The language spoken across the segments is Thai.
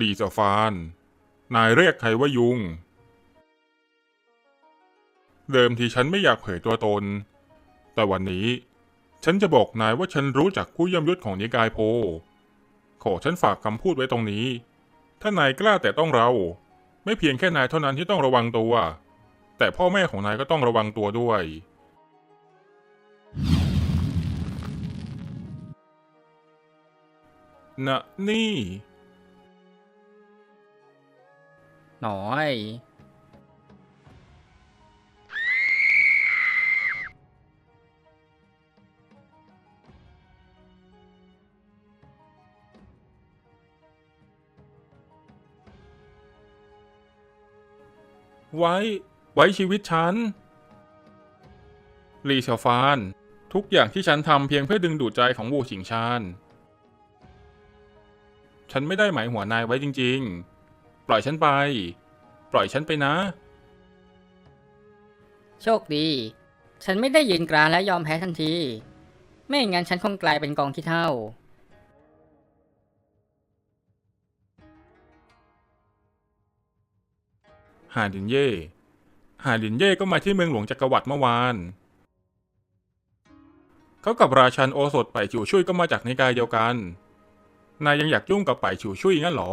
ลีซาฟาน นายเรียกใครว่ายุง เดิมทีฉันไม่อยากเผยตัวตน แต่วันนี้ ฉันจะบอกนายว่าฉันรู้จักผู้ย่ำยุทธของนิกายโพ ขอฉันฝากคำพูดไว้ตรงนี้ ถ้านายกล้าแต่ต้องเรา ไม่เพียงแค่นายเท่านั้นที่ต้องระวังตัว แต่พ่อแม่ของนายก็ต้องระวังตัวด้วยนะนี่ หน่อยไว้ ไว้ชีวิตฉัน ลีเซฟาน ทุกอย่างที่ฉันทำเพียงเพื่อดึงดูดใจของวูฉิงชาน ฉันไม่ได้หมายหัวนายไว้จริง ๆ ล่อยฉันไป ปล่อยฉันไปนะ โชคดี ฉันไม่ได้ยืนกรานและยอมแพ้ทันที ไม่งั้นฉันคงกลายเป็นกองขี้เท่า หาดินเย่ หาดินเย่ก็มาที่เมืองหลวงจักรวรรดิเมื่อวาน เขากับราชันโอสถไปฉิวชุยก็มาจากนิกายเดียวกัน นายยังอยากยุ่งกับไปฉิวชุยงั้นเหรอ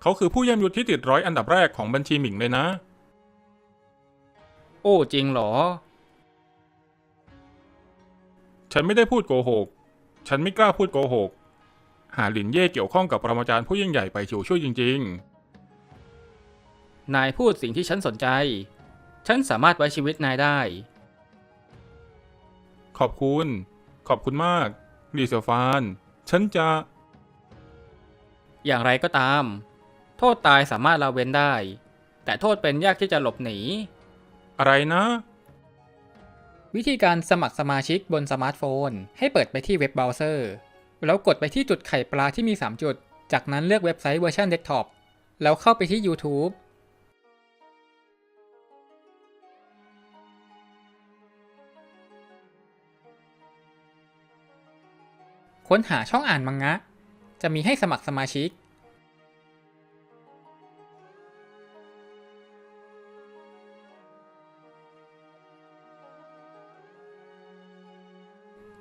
เขาคือผู้ย่ำยุทธที่ติดร้อยอันดับแรกของบัญชีหมิงเลยนะ โอ้จริงเหรอ ฉันไม่ได้พูดโกหก ฉันไม่กล้าพูดโกหก หาหลินเย่เกี่ยวข้องกับปรมาจารย์ผู้ยิ่งใหญ่ไปฉิวชุยจริงนายพูดสิ่งที่ฉันสนใจ ฉันสามารถไว้ชีวิตนายได้ๆขอบคุณ ขอบคุณมากลีเซียวฟาน ฉันจะ อย่างไรก็ตาม โทษตายสามารถละเว้นได้ แต่โทษเป็นยากที่จะหลบหนี อะไรนะ วิธีการสมัครสมาชิกบนสมาร์ทโฟน ให้เปิดไปที่เว็บเบราว์เซอร์ แล้วกดไปที่จุดไข่ปลาที่มี 3 จุด จากนั้นเลือกเว็บไซต์เวอร์ชันเดสก์ท็อปแล้วเข้าไปที่ YouTube ค้นหาช่องอ่านมังงะ จะมีให้สมัครสมาชิก